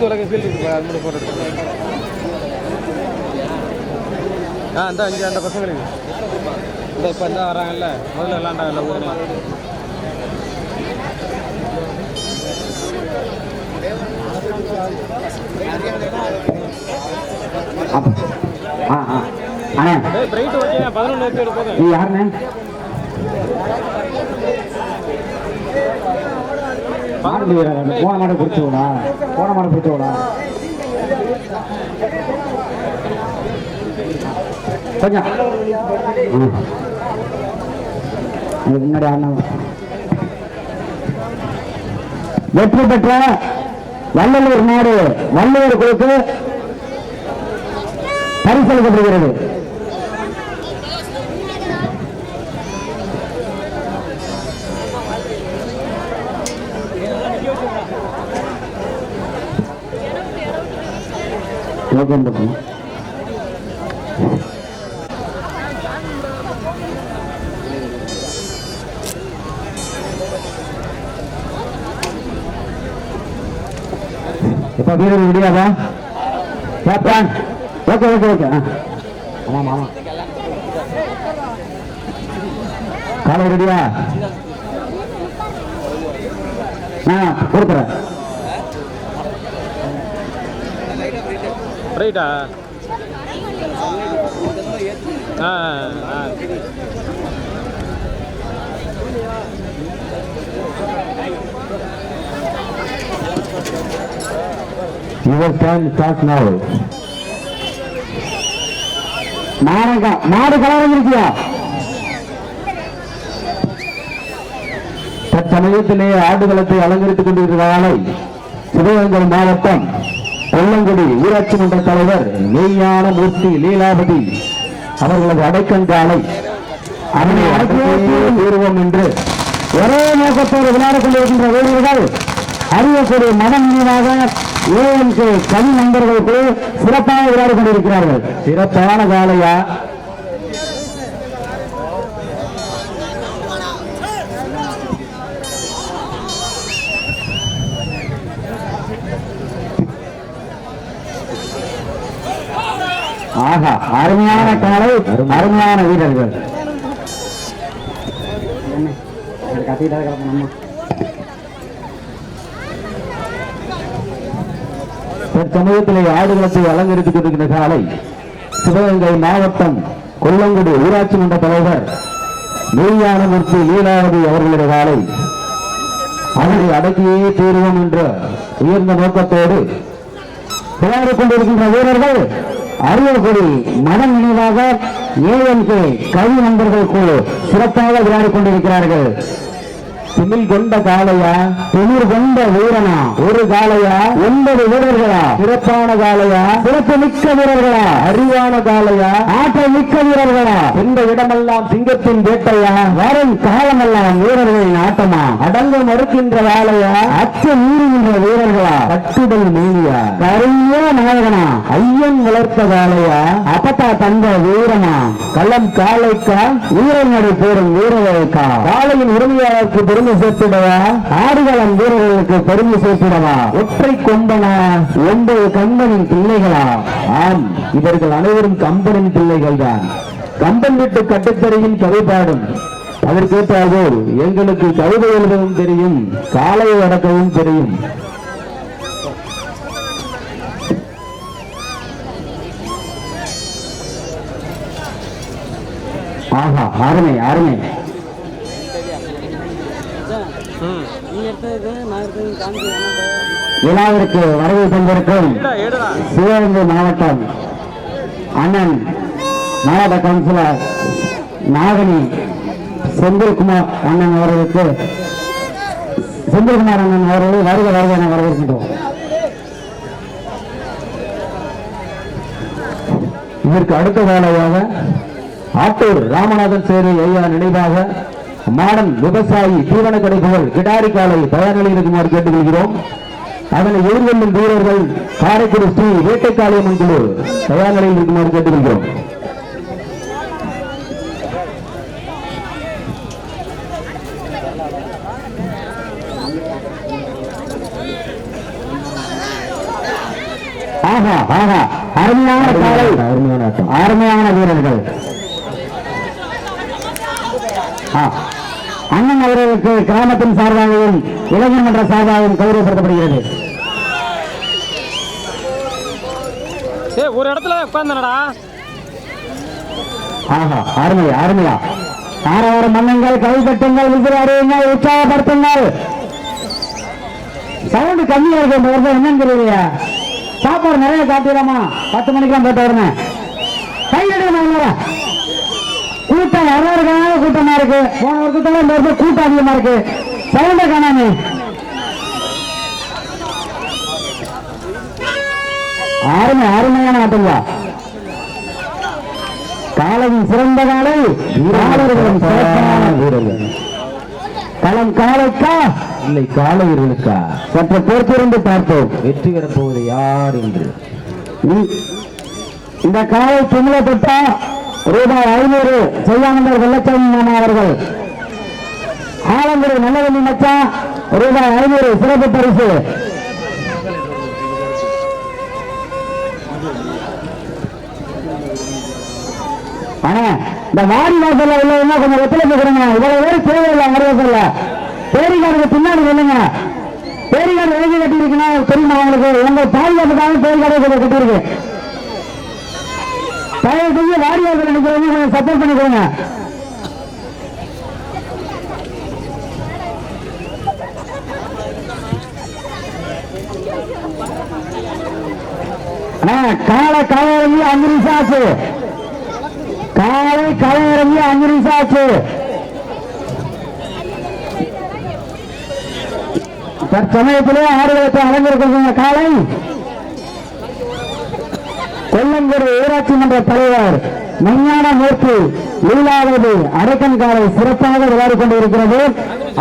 முத்து உலக ஃபீல்டு கொடுப்பாங்க அது மட்டும் போட்டு எடுத்துக்கலாம் ஆ இந்த அஞ்சு அந்த பசங்களுக்கு. இந்த இப்போ இந்த வராங்கல்ல முதல்ல விளாண்டாங்கல்ல ஊரெல்லாம் அப்ப- ஆ ஆ. அண்ணே. ஏய் பிரைட் ஓகே பதினொன்று எடுத்து யாருண்ணே? மாடு வீரர், அந்த போன மாடு பிடிச்சவளா போன மாடு பிடிச்சவளா கொஞ்சம். முன்னாடி ஆடினவங்க. வெற்றி பெற்ற வள்ளலூர் நாடு வள்ளுவர் குழுக்கு பரிசளிக்கப்படுகிறது. ஓகே இப்ப வீரர் முடியாதா கேப்டன் ஓகே ஓகே ஓகே. ஆமாம் ஆமாம் காலை ரெடியா? ஆ கொடுக்குறேன். ரைட்டா ஆ ஆ யுவர் டைம் ஸ்டார்ட் நவ் மாடங்க மாடு கலரம் இருக்கியா தற்சமயத்திலே ஆடுகளத்தை அலங்கரித்துக் கொண்டிருக்கிற ஆலை சிவகங்கை மாவட்டம் கொல்லங்குடி ஊராட்சி மன்ற தலைவர் மெய்யான மூர்த்தி லீலாவதி அவர்களது அடைக்கன் காலை அவனை அடக்கியே என்று ஒரே நோக்கத்தோடு விளையாடிக் கொண்டிருக்கின்ற வீரர்கள் அறியக்கூடிய மனம் நினைவாக ஏஎம்கே கவி நண்பர்கள் சிறப்பாக விளையாடிக் கொண்டிருக்கிறார்கள். சிறப்பான காலையா? ஆஹா அருமையான காலை அருமையான வீரர்கள். தற்சமயத்திலே ஆடுகளத்தை அலங்கரித்துக் கொண்டிருக்கிற காலை சிவகங்கை மாவட்டம் கொல்லங்குடி ஊராட்சி மன்ற தலைவர் மெய்யானமூர்த்தி லீலாவதி அவர்களுடைய காலை. அதனை அடக்கியே தீர்வோம் என்ற உயர்ந்த நோக்கத்தோடு விளையாடிக் கொண்டிருக்கின்ற வீரர்கள் அரியக்குடி மதம் நினைவாக ஏஎன்கே கவி நண்பர்கள் குழு சிறப்பாக விளையாடிக் கொண்டிருக்கிறார்கள். திமில் கொண்ட காளையா? திமிர் கொண்ட வீரனா? ஒரு காளையா? ஒன்பது வீரர்களா? சிறப்பான காளையா? சிறப்பு மிக்க வீரர்களா? அறிவான காளையா? ஆற்றல் மிக்க வீரர்களா? இந்த இடமெல்லாம் சிங்கத்தின் வேட்டையா? வரும் காலமெல்லாம் வீரர்களின் ஆட்டமா? அடங்க மறுக்கின்ற காளையா அச்சு மீறுகின்ற வீரர்களா? கட்டுடல் மேலியா கரிய நாயகனா ஐயன் வளர்த்த காளையா? அப்பத்தா தந்த வீரனா? களம் காளைக்கா? நடை போடும் வீரர்களுக்கா? காளையின் உரிமையாளருக்கு பெருமை சேர்த்திடவா? ஆடுகளம் வீரர்களுக்கு பெருமை சேர்த்திடவா? ஒற்றை கொம்பனா ஒன்பது கம்பனின் பிள்ளைகளா? ஆம் இவர்கள் அனைவரும் கம்பனின் பிள்ளைகள் தான் கம்பன் வீட்டு கட்டுத்தறியின் கதை பாடும் அதற்கேற்றார்கள் எங்களுக்கு கவிதை எழுதவும் தெரியும் காலையை அடக்கவும் தெரியும். ஆஹா அருமை அருமை ம் விழாவிற்கு வரவு தந்திருக்கும் சிவகங்கை மாவட்டம் அண்ணன் மாவட்ட கவுன்சிலர் நாகனி செந்தில்குமார் அண்ணன் அவர்களுக்கு செந்தில்குமார் அண்ணன் அவர்களை வருக வருக என வரவேற்கின்றோம். இதற்கு அடுத்த வேலையாக ஆட்டூர் ராமநாதன் சேரி ஐயா நினைவாக மாடன் விவசாயி தீவன கடைகள் கிடாரி காலை தயாரில் இருக்குமாறு கேட்டுக்கொள்கிறோம். அதனை எதிர்கொள்ளும் வீரர்கள் காரைக்குடி ஸ்ரீ வேட்டைக்காளியம்மன் குழு தயார் நிலையில் இருக்குமாறு கேட்டுக்கொள்கிறோம். ஆஹா ஆஹா அருமையான காலை அருமையான வீரர்கள். ஆ. அண்ணன் அவர்களுக்கு கிராமத்தின் சார்பாகவும் இளைஞர் மன்ற சார்பாகவும் கௌரவப்படுத்தப்படுகிறது. ஏய் ஒரு இடத்துல உட்காந்துடா ஆஹா அருமை அருமையா ஆறாயிரம் மன்னங்கள் கை கட்டுங்கள் விசிலாடுங்கள் உற்சாகப்படுத்துங்கள். சவுண்டு கம்மியா இருக்கு வருஷம் என்னன்னு தெரியலையா. சாப்பாடு நிறைய காட்டிடலாமா? பத்து மணிக்கெல்லாம் போட்டு வரணும். கை எடுக்கணும் கூட்டம் வரவருக்கான கூட்டமா இருக்கு. போன வருஷத்துல இந்த வருஷம் கூட்டம் அதிகமா இருக்கு. சவுண்ட காணாமே. அருமை அருமையான ஆட்டங்களா காலையின் சிறந்த காலை வீரர்களும் சிறப்பான வீரர்கள். களம் காலைக்கா? இல்லை காலையர்களுக்கா சற்று பொறுத்திருந்து பார்ப்போம். வெற்றி பெறப் போவது யார் என்று? இந்த காலை துணிலப்பட்டா ரூபாய் ஐநூறு செய்யானந்தர் வெள்ளச்சாமி அவர்கள். ஆலங்குடி நல்லவண்ணி மச்சா ரூபாய் ஐநூறு சிறப்பு பரிசு. ஆனா இந்த வாடி வாசல்ல உள்ளவங்க கொஞ்சம் ஒத்துழைப்பு கொடுங்க. இவ்வளவு பேர் தேவையில்லை வரவேற்கல. பேரிகாடுக்கு பின்னாடி சொல்லுங்க பேரிகாடு எழுதி கட்டி இருக்குன்னா தெரியுமா உங்களுக்கு? உங்க பாதுகாப்புக்காக பேரிகாடு கட்டியிருக்கு. தயவு செய்ய வாடி நினைக்கிறவங்க கொஞ்சம் சப்போர்ட் பண்ணிக்கோங்க. கொடுங்க அண்ணா, காலை கலையிறங்கி அஞ்சு நிமிஷம் ஆச்சு. காலை கலையிறங்கி அஞ்சு நிமிஷம் ஆச்சு. தற்சமயத்திலே ஆடுகளுக்கு அலங்கரிக்கின்ற காலை. கொல்லங்குடி ஊராட்சி மன்ற தலைவர் மெஞ்ஞான மூர்த்தி லீலாவதி அரைக்கன் காலை சிறப்பாக விளையாடிக் கொண்டிருக்கிறது.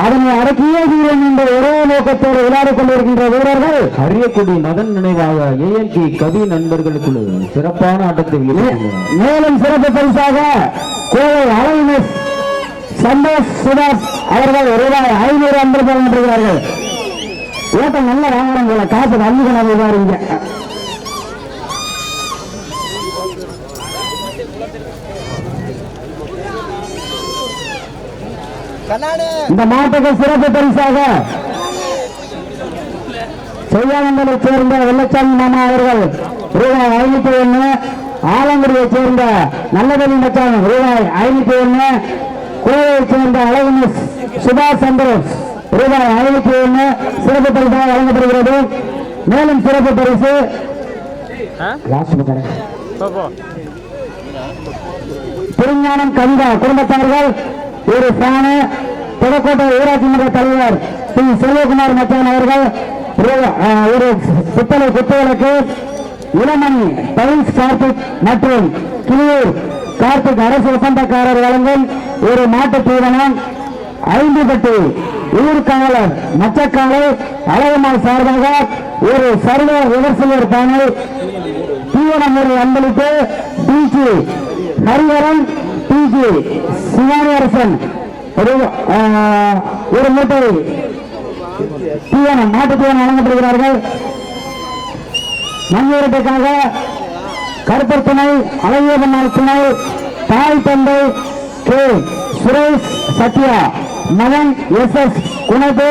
அதனை அடக்கியே வீரன் என்ற ஒரே நோக்கத்தோடு விளையாடிக் கொண்டிருக்கின்ற வீரர்கள் அரியக்குடி மதன் நினைவாக ஏஎன்கே கவி நண்பர்களுக்குழு சிறப்பான ஆட்டத்தை வெளியிட்டுள்ளனர் மேலும் சிறப்பு பரிசாக கோவை அலைனஸ் சந்தோஷ் சுதாஸ் அவர்கள் ரூபாய் ஐநூறு ஐம்பது வழங்கியிருக்கிறார்கள் ஓட்டம் நல்ல வாங்கணும் காசு அள்ளி கொண்டாந்து பாருங்க இந்த மாட்டுக்கு சிறப்பு பரிசாக செய்யானந்தலை சேர்ந்த வெள்ளச்சாமி மாமா அவர்கள் ரூபாய் ஐநூத்தி ஒண்ணு ஆலங்குடியை சேர்ந்த நல்லதலி மச்சான் ரூபாய் ஐநூத்தி ஒண்ணு கோவையை சேர்ந்த அழகு சுபாஷ் சந்திரன் ரூபாய் ஐநூத்தி ஒண்ணு சிறப்பு பரிசாக வழங்கப்படுகிறது. மேலும் சிறப்பு பரிசு திருஞானம் கவிதா குடும்பத்தார்கள் ஒரு ஃபேனு புதுக்கோட்டை ஊராட்சி மன்ற தலைவர் பி செல்வகுமார் மச்சான் அவர்கள் ஒரு- அஹ், ஒரு இளமணி டைல்ஸ் கார்த்திக் மற்றும் கிளியூர் கார்த்திக் அரசு ஒப்பந்தக்காரர் வழங்கும் ஒரு மாட்டுத் தீவனம் ஐந்து பட்டி ஊர்காவலர் மச்சக்காலை அழகம்மாள் சார்பாக ஒரு சர்வ விமர்சகர் பேனல் தீவனமுறை அன்பளித்து டிஜி ஹரிஹரன் டிஜி சிவானி அரசன். ஒரு ஒரு மூட்டை தீவனம் மாட்டு தீவனம் வழங்கப்படுகிறார்கள். மண்ணிறத்துக்காக கருப்பர் துணை அழகியபன்னார் துணை தாய் தந்தை கே. சுரேஷ் சத்யா மகன் எஸ் எஸ் குணத்து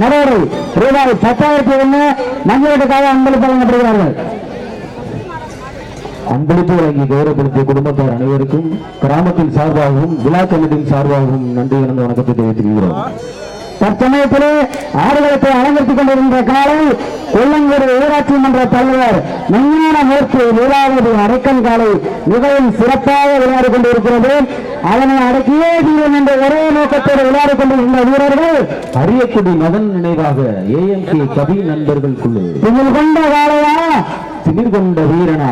நரோடு ரூபாய் பத்தாயிரத்தி ஒன்று மண்ணிறத்துக்காக அன்பளிப்பு வழங்கப்படுகிறார்கள். அன்பளிப்பு வழங்கி கௌரவப்படுத்திய குடும்பத்தார் அனைவருக்கும் கிராமத்தின் சார்பாகவும் விழா கமிட்டியின் சார்பாகவும் நன்றி இழந்த வணக்கத்தை தெரிவித்துக்கிறோம் தற்சமயத்திலே ஆடுகளத்தை அலங்கரித்துக் கொண்டிருந்த காலை கொல்லங்கூர் ஊராட்சி மன்ற தலைவர் மெஞ்ஞான மூர்த்தி லீலாவதி அரைக்கன் காலை மிகவும் சிறப்பாக விளையாடி கொண்டிருக்கிறது. அதனை அடக்கியே தீரும் என்ற ஒரே நோக்கத்தோடு விளையாடி கொண்டிருந்த வீரர்கள் அரியக்குடி மதன் நினைவாக ஏஎம்கே கவி நண்பர்கள் குழு திமிழ் கொண்ட காலையா? திமிர் கொண்ட வீரனா?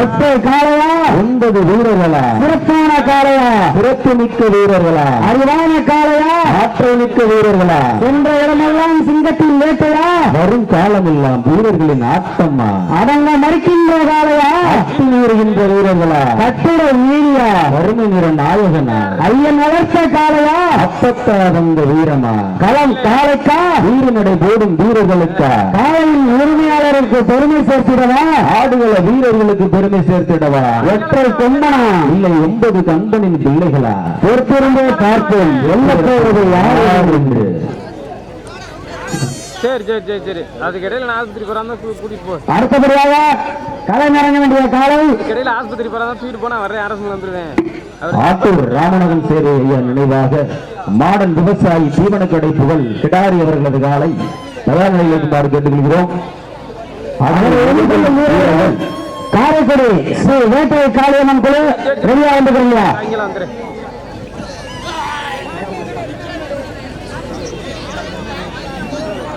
ஒற்றை காளையா? ஒன்பது வீரர்களா? சிறப்பான காளையா? சிறப்பு மிக்க வீரர்களா? அறிவான காளையா? ஆற்றல் மிக்க வீரர்களா? சென்ற இடமெல்லாம் சிங்கத்தின் வேட்டையா? வரும் காலமெல்லாம் வீரர்களின் ஆட்டம்மா? அடங்க மறுக்கின்ற காளையா? அட்டி வீறுகின்ற வீரர்களா? கட்டுரை மீறியா? வறுமை நிற நாயகனா? ஐயன் வளர்த்த காளையா? அப்பத்தா வந்த வீரமா? களம் காளைக்கா? வீரநடை போடும் வீரர்களுக்கா? காளையின் உரிமையாளர் வீரருக்கு பெருமை சேர்த்திடவா ஆடுகள வீரர்களுக்கு பெருமை சேர்த்திடவா? ஒற்றை கொம்பனா இல்லை ஒன்பது கம்பனின் பிள்ளைகளா? பொறுத்திருந்தே பார்ப்போம். என்ன போவது யார் என்று? சரி சரி சரி சரி. அதுக்கு இடையில நான் ஆஸ்பத்திரி போறாங்க கூட்டிட்டு போ. அடுத்தபடியாக வேண்டிய காலை. இடையில ஆஸ்பத்திரி போறாங்க தூக்கிட்டு போனா வர்றேன் அரசு வந்துருவேன். ஆத்தூர் ராமநாதன் சேவை ஐயா நினைவாக மாடன் விவசாயி தீவனக்கடை புகழ் கிடாரி அவர்களது காலை. தயார் நிலையில் இருக்குமாறு கேட்டுக்கொள்கிறோம். காரைக்குடி ஸ்ரீ வேட்டை காளியம்மன் குழு ரெடியா வந்துக்கிறீங்களா?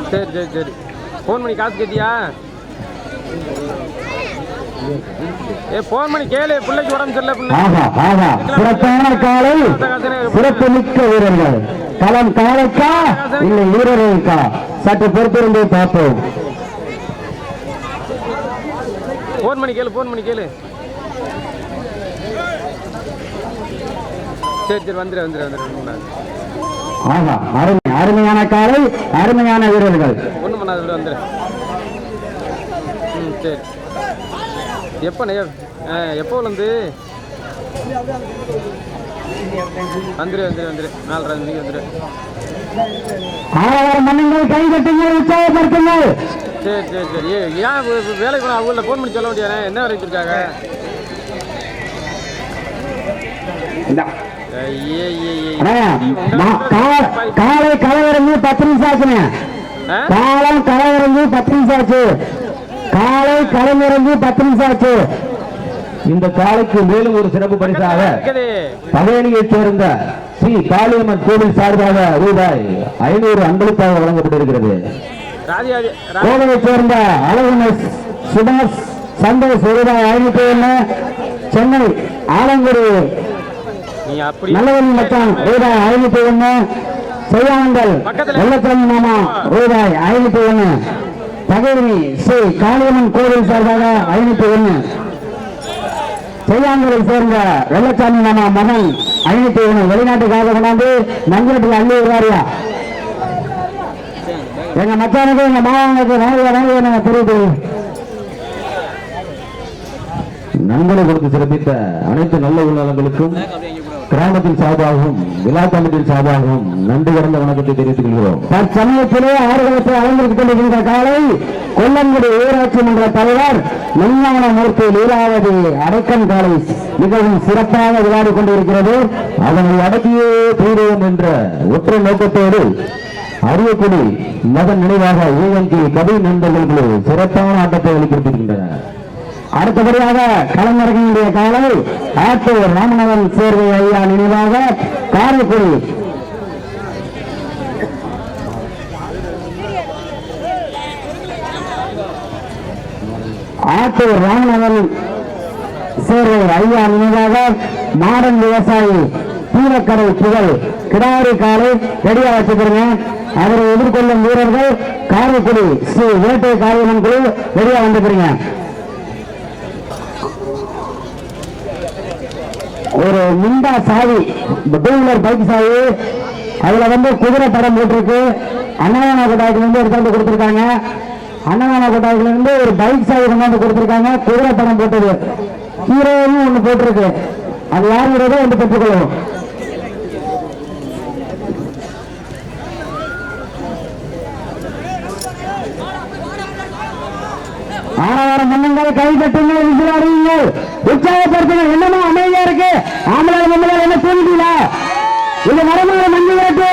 சரி சரி சரி. ஃபோன் பண்ணி காசு கேட்டியா? களம் காலைக்கா இல்லை வீரர்களுக்கா? சற்று பொறுத்திருந்தே பார்ப்போம். ஃபோன் பண்ணி கேளு ஃபோன் பண்ணி கேளு. சரி சரி வந்துடு வந்துடு வந்துடு அருமையான காலை அருமையான வீரர்கள் ஒன்றும் பண்ணாத விட வந்துடு ம் சரி. எப்போ நே ஆ எப்போ வந்து வந்துடு வந்துடு வந்துடு நாலரை மணிக்கு மன்னங்கள் கை கட்டுங்கள் உற்சாகப்படுத்துங்கள். சரி ஏன் வேலைக்கு போன அவங்கள ஃபோன் பண்ணி சொல்ல முடியாதே என்ன வரைக்கும் இருக்காங்க காலை கலவரங்கு பத்து நிமிஷம் ஆச்சுங்க? காலம் கலவரங்கு பத்து நிமிஷம் ஆச்சு. காலை கலைஞரங்கு பத்து நிமிஷம் ஆச்சு. இந்த காலைக்கு மேலும் ஒரு சிறப்பு பரிசாக பவேனியைச் சேர்ந்த ஸ்ரீ காளியம்மன் கோவில் சார்பாக ரூபாய் ஐநூறு அன்பளிப்பாக வழங்கப்பட்டிருக்கிறது. கோவையைச் சேர்ந்த அழகுனஸ் சுபாஷ் சந்தோஷ் ரூபாய் ஐநூத்தி ஒண்ணு சென்னை ஆலங்குடி. நல்லவன் மச்சான் ரூபாய் ஐநூத்தி ஒண்ணு பக்கத்துல. வெள்ளச்சாமி மாமா ரூபாய் ஐநூத்தி ஒண்ணு தகவலி ஸ்ரீ காளியம்மன் கோவில் சார்பாக ஐநூத்தி ஒண்ணு செய்யாங்களை சேர்ந்த வெள்ளச்சாமி மாமா மகன் ஐநூத்தி ஒண்ணு வெளிநாட்டுக்காக கொண்டாந்து மஞ்சள் அள்ளி வருவாரியா எங்க மச்சானுக்கு எங்க மாமாவுக்கு நாளைய நாளைய நாங்க தெரியுது நண்பனை கொடுத்து சிறப்பித்த அனைத்து நல்ல உள்ளங்களுக்கும் கிராமத்தின் சார்பாகவும் விழா கமிட்டியின் சார்பாகவும் நன்றி கடந்த வணக்கத்தை தெரிவித்துக் கொள்கிறோம். தற்சமயத்திலே ஆறுகளத்தை அலங்கரித்துக் கொண்டிருக்கின்ற காலை கொல்லங்குடி ஊராட்சி மன்ற தலைவர் மெஞ்ஞானமூர்த்தி லீலாவதி அடைக்கம் காலை மிகவும் சிறப்பாக விளையாடிக் கொண்டிருக்கிறது. அதனை அடக்கியே தீருவோம் என்ற ஒற்றை நோக்கத்தோடு அரியக்குடி மதன் நினைவாக ஏஎன்கே கபி நண்பர்கள் சிறப்பான ஆட்டத்தை வெளிப்படுத்தியிருக்கின்றனர் அடுத்தபடியாக கலைஞர்களுடைய காலை ஆட்டூர் ராமநாதன் சேர்வை ஐயா நினைவாக காரைக்குடி. ஆட்டூர் ராமநாதன் சேர்வை ஐயா நினைவாக மாடன் விவசாயி தீரக்கடை புகழ் கிடாரி காலை ரெடியா வச்சுக்கிறீங்க அவரை எதிர்கொள்ளும் வீரர்கள் காரைக்குடி ஸ்ரீ வேட்டை காரியமன் குழு ரெடியா வந்துக்கிறீங்க ஒரு முண்டா சாவி டூ வீலர் பைக் சாவி அதுல வந்து குதிரை படம் போட்டிருக்கு. அன்னதான கொட்டாயத்துல இருந்து எடுத்தாந்து கொடுத்துருக்காங்க. அன்னதான கொட்டாயத்துல இருந்து ஒரு பைக் சாவி கொண்டாந்து கொடுத்துருக்காங்க. குதிரை படம் போட்டது. ஹீரோவும் ஒண்ணு போட்டிருக்கு. அது யாருங்கிறதோ வந்து பெற்றுக்கொள்ளும் ஆறாயிரம் மன்னங்கள் கை கட்டுங்கள் விசிலாடுங்கள் உற்சாகப்படுத்துங்க என்னமோ அமைதியா இருக்கு. ஆம்பளை மன்னர்கள் என்ன தூங்கிட்டீங்களா இது வரமான மஞ்சள் விரட்டு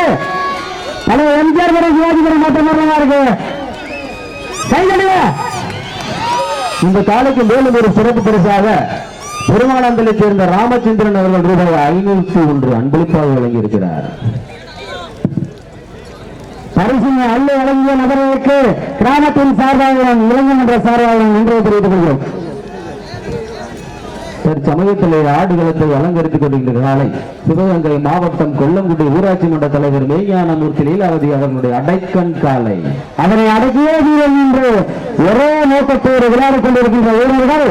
தலைவர் எம்ஜிஆர் வரை சிவாஜி படம் மாற்ற இருக்கு. கை கட்டுங்க இந்த காலைக்கு மேலும் ஒரு சிறப்பு பரிசாக பெருமானந்தலைச் சேர்ந்த ராமச்சந்திரன் அவர்கள் ரூபாய் ஐநூற்றி ஒன்று அன்பளிப்பாக வழங்கியிருக்கிறார். பரிசினை அள்ளி வழங்கிய நபர்களுக்கு கிராமத்தின் சார்பாகவும் இளைஞர் சார்பாகவும் நன்றியை தெரிவித்துக் கொள்கிறோம். தற்சமயத்தில் ஆடுகளத்தை அலங்கரித்துக் கொண்டிருக்கிற காலை சிவகங்கை மாவட்டம் கொல்லங்குடி ஊராட்சி மன்ற தலைவர் மெய்ஞானமூர்த்தி லீலாவதி அவர்களுடைய அடைக்கண் காலை. அதனை அடக்கியே என்று ஒரே நோக்கத்தோடு விளையாடிக் கொண்டிருக்கின்ற வீரர்கள்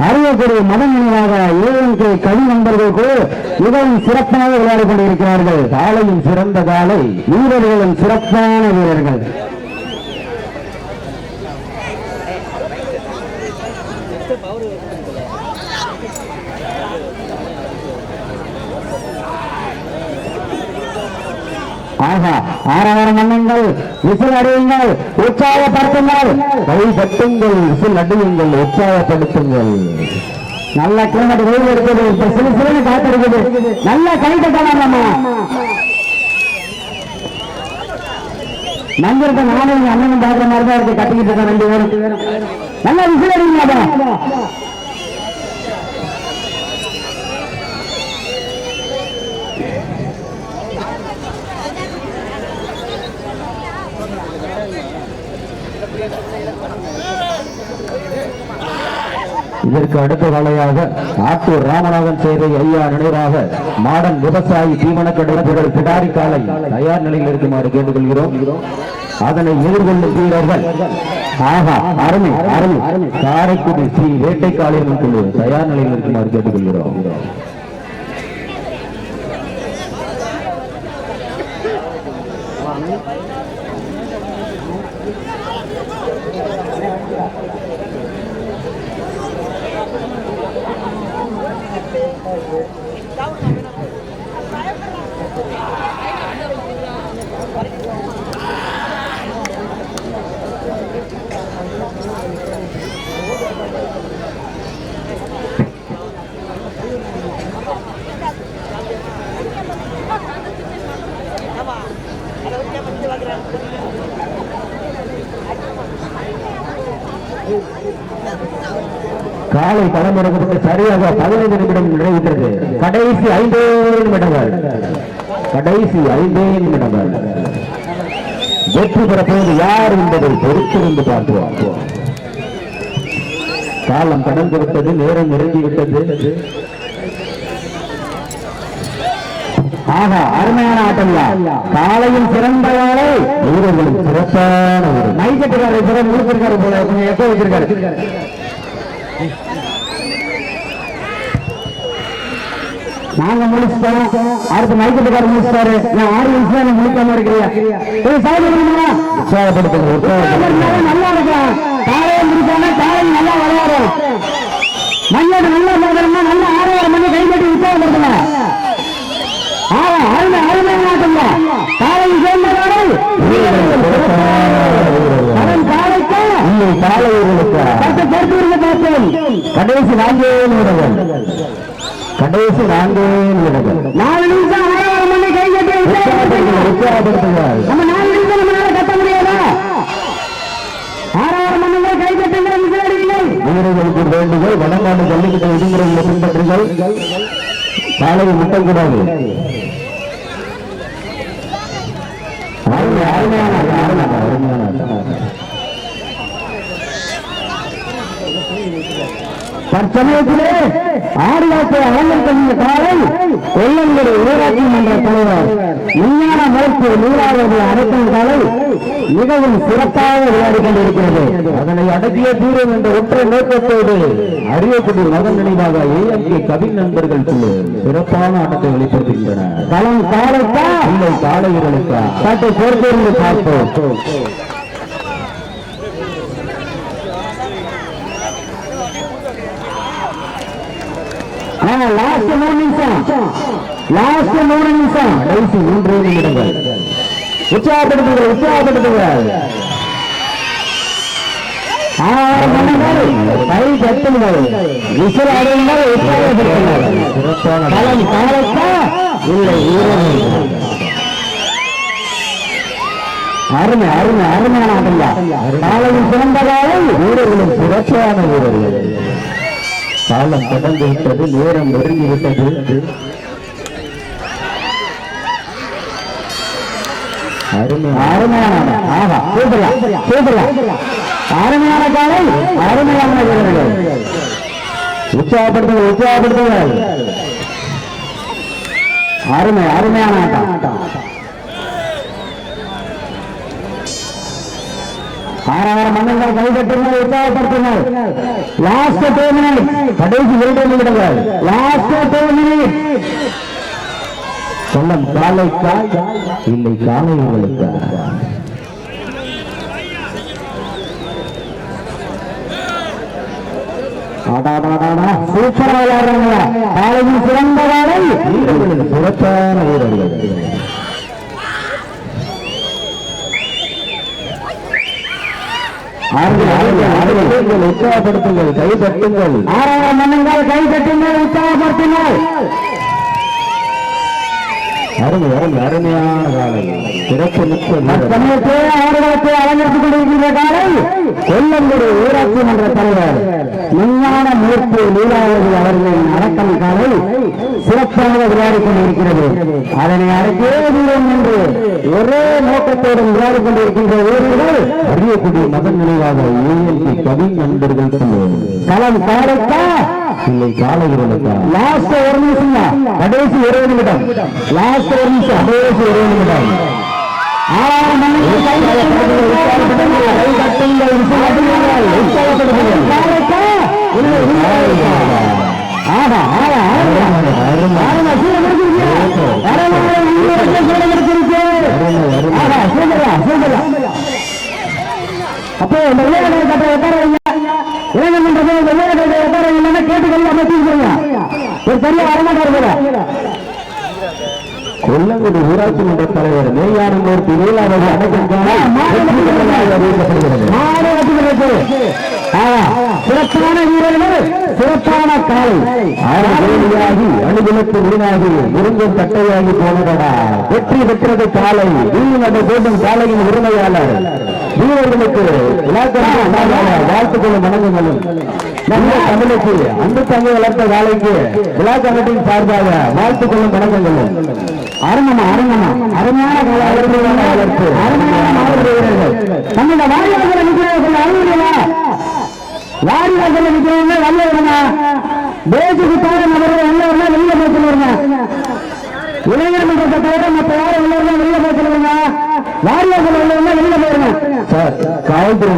அறியக்கூடிய மதம் நினைவாக ஏஎன்கே கவி நண்பர்கள் கூட மிகவும் சிறப்பாக விளையாடிக் கொண்டிருக்கிறார்கள். காலையும் சிறந்த காலை. வீரர்களும் சிறப்பான வீரர்கள். ஆஹா ஆறாயிரம் மன்னங்கள் விசில் அடியுங்கள் உற்சாகப்படுத்துங்கள். கை விசில் அடியுங்கள் உற்சாகப்படுத்துங்கள். நல்ல கிளைமேட் வெயில் இருக்குது இப்ப சிறு சிறு நல்ல கை நம்ம மந்திரத்தை நானும் எங்க அண்ணனும் பாக்குற மாதிரி தான் இருக்கு கட்டிக்கிட்டு இருக்கேன் ரெண்டு பேரும். நல்லா விசில் அடிங்க இதற்கு அடுத்த வேலையாக ஆத்தூர் ராமநாதன் சேவை ஐயா நினைவாக மாடன் விவசாயி தீவனக்கடைகள் பிடாரி காலை தயார் நிலையில் இருக்குமாறு கேட்டுக்கொள்கிறோம். அதனை எதிர்கொள்ளும் வீரர்கள் ஆஹா அருமை அருமை காரைக்குடி ஸ்ரீ வேட்டைக்காளியம்மன் குழு தயார் நிலையில் இருக்குமாறு கேட்டுக்கொள்கிறோம். காலை களமிறக்கப்பட்டு சரியாக பதினைந்து நிமிடம் நிறைவுற்றது. கடைசி ஐந்தே நிமிடங்கள். கடைசி ஐந்தே நிமிடங்கள். வெற்றி பெறப்போவது யார் என்பதை பொறுத்திருந்து பார்ப்போம். காலம் கடந்து விட்டது நேரம் நெருங்கி விட்டது. ஆகா அருமையான ஆட்டம்யா. காலையில் சிறந்த வேலை வீரர்களும் சிறப்பான ஒரு மைக்கட்டுக்காரர் சிறப்பு கொடுத்திருக்காரு போல எப்போ வச்சிருக்காரு? நாங்க முடிச்சிட்டோம். அடுத்து மைக்கட்டுக்காரர் முடிச்சிட்டாரு. நான் ஆறு நிமிஷம் எனக்கு முடிக்காம பண்ணுங்களா உற்சாகப்படுத்துங்க உற்சாகப்படுத்துங்க. நல்லா இருக்கலாம். காலையை முடிச்சாங்க காலை நல்லா விளையாடும் மஞ்சள் நல்லா போடுறோம்னா நல்ல ஆறாயிரம் மணி கை கட்டி உற்சாகப்படுத்துங்க. ஆமா அருமை அருமையான ஆட்டங்க காலையில் அவன் காலைக்கு இல்லை காலை சற்று பொறுத்து பார்த்தேன் கடைசி நான்கே நிமிடங்கள் கடைசி நான்கே நிமிடங்கள் நாலு நிமிஷம் ஆறாயிரம் மணி கை கட்டி உற்சாகப்படுத்துங்க நம்ம நாலு நிமிஷம் நம்மளால கட்ட முடியாதா ஆறாயிரம் மணிகள் கை கட்டுங்கிற வீரர்களுக்கு வேண்டுகள் வடநாடு ஜல்லிக்கட்டு விதிமுறைகளை பின்பற்றுங்கள் காலையில் முட்டக்கூடாது அருமை, அருமையான ஆட்டம், அருமையான ஆட்டம், அருமையான ஆட்டம். தற்சமயத்திலே ஆடியாத்தை அலங்கரித்த காலை கொல்லங்குடி ஊராட்சி மன்ற தலைவர் விஞ்ஞான மறுப்பு நூறாவது அடைக்கும் காலை மிகவும் சிறப்பாக விளையாடி கொண்டிருக்கிறது. அதனை அடக்கிய தீரம் என்ற ஒற்றை நோக்கத்தோடு அரியக்குடி மகன் நினைவாக ஏஎம்கே கவின் நண்பர்கள் சிறப்பான ஆட்டத்தை வெளிப்படுத்துகின்றன களம் காலைக்கா? இல்லை காலை வீரர்களுக்கா சற்று பொறுத்திருந்து பார்ப்போம். லாஸ்ட் மூணு நிமிஷம் லாஸ்ட் மூணு நிமிஷம் கடைசி மூன்றே நிமிடங்கள் ஆறு உற்சாகப்படுத்துங்கள் அருமை அருமை அருமையான காலையில் சிறந்த காலை வீரர்களும் சிறப்பான வீரர்கள் காலம் கடந்து விட்டது நேரம் நெருங்கி விட்டது. அருமையான ஆட்டம். அருமையான காலை அருமையான வீரர்கள். உற்சாகப்படுத்துங்கள் உற்சாகப்படுத்துங்கள். அருமை அருமையான ஆட்டம். ஆறாயிரம் மன்னர்கள் கைகட்டுங்கள் உற்சாகப்படுத்துங்கள் லாஸ்ட் டூ மினிட் கடைசி இரண்டு நிமிடங்கள். லாஸ்ட் டூ மினிட் சொல்லம் இல்லை காலை உங்களுக்கா. சூப்பரா விளையாடுறாங்க. காலையில் சிறந்த காலை வீரர்கள். உற்சாகப்படுத்துங்கள் கைதட்டுங்கள். ஆறாயிரம் மன்னங்கள் கைதட்டுங்கள் உற்சாகப்படுத்துங்கள் அருமை அருமை அருமையான காலை சிறப்பு மிக்க சமயத்தை ஆறுகளுக்கு அலங்கரித்துக் கொண்டிருக்கின்ற காலை கொல்லங்குடி ஊராட்சி மன்ற தலைவர் விஞ்ஞான மூர்த்தி லீலாவதி அவர்களின் அடக்கம் காலை சிறப்பாக விளையாடிக் கொண்டிருக்கிறது. அதனை அடக்கே தூரம் என்று ஒரே நோக்கத்தோடு விளையாடிக் கொண்டிருக்கின்ற வீரர்கள் அறியக்கூடிய மதன் நினைவாக கவி நண்பர்கள் களம் இல்லை காலை வீரர்களுக்கா லாஸ்ட் ஒரு நிமிஷம் கடைசி இருபது நிமிடம். லாஸ்ட் ஒரு நிமிஷம். கடைசி இருபது நிமிடம். அப்போ இந்த விளையாட்டு கட்ட உட்கார வைங்க இளைஞர் மன்றத்தில் இந்த கேட்டுக்கொள்ள ஒரு பெரிய கொல்லங்குடி ஊராட்சி மன்ற தலைவர் திருவிழாவை சிறப்பான வீரர்கள் சிறப்பான காலை. ஆறாகி அணுகுலத்து வீணாகி முருங்கன் தட்டையாகி போனதடா. வெற்றி பெற்றது காலை. வீணதை போடும் காலையின் உரிமையாளர். விழாக்கள் வாழ்த்துக்களும் வணங்குங்களும் நல்ல தமிழுக்கு அன்பு தங்கை வளர்த்த காலைக்கு விழா கமிட்டியின் சார்பாக வாழ்த்துக்களும் வணங்குங்களும் அருணமா அருணமா அருமையான வளர்ப்பு அருமையான மாவட்ட வீரர்கள் நம்மளோட வாரியாளர்கள் நிற்கிறவர்கள் அருமையா வாரியாளர்கள் நிற்கிறவங்க வெளியே வருங்க பேசுக்கு தவிர நபர்கள் வெளியே வரல வெளியே போய் சொல்லுவாங்க இளைஞர் மன்றத்தை தவிர மற்ற யாரும் உள்ளவங்க வெளியே போய் சொல்லுங்க வாரியாளர்கள் உள்ளவங்க வெளியே போயிருங்க. சார் காவல்துறை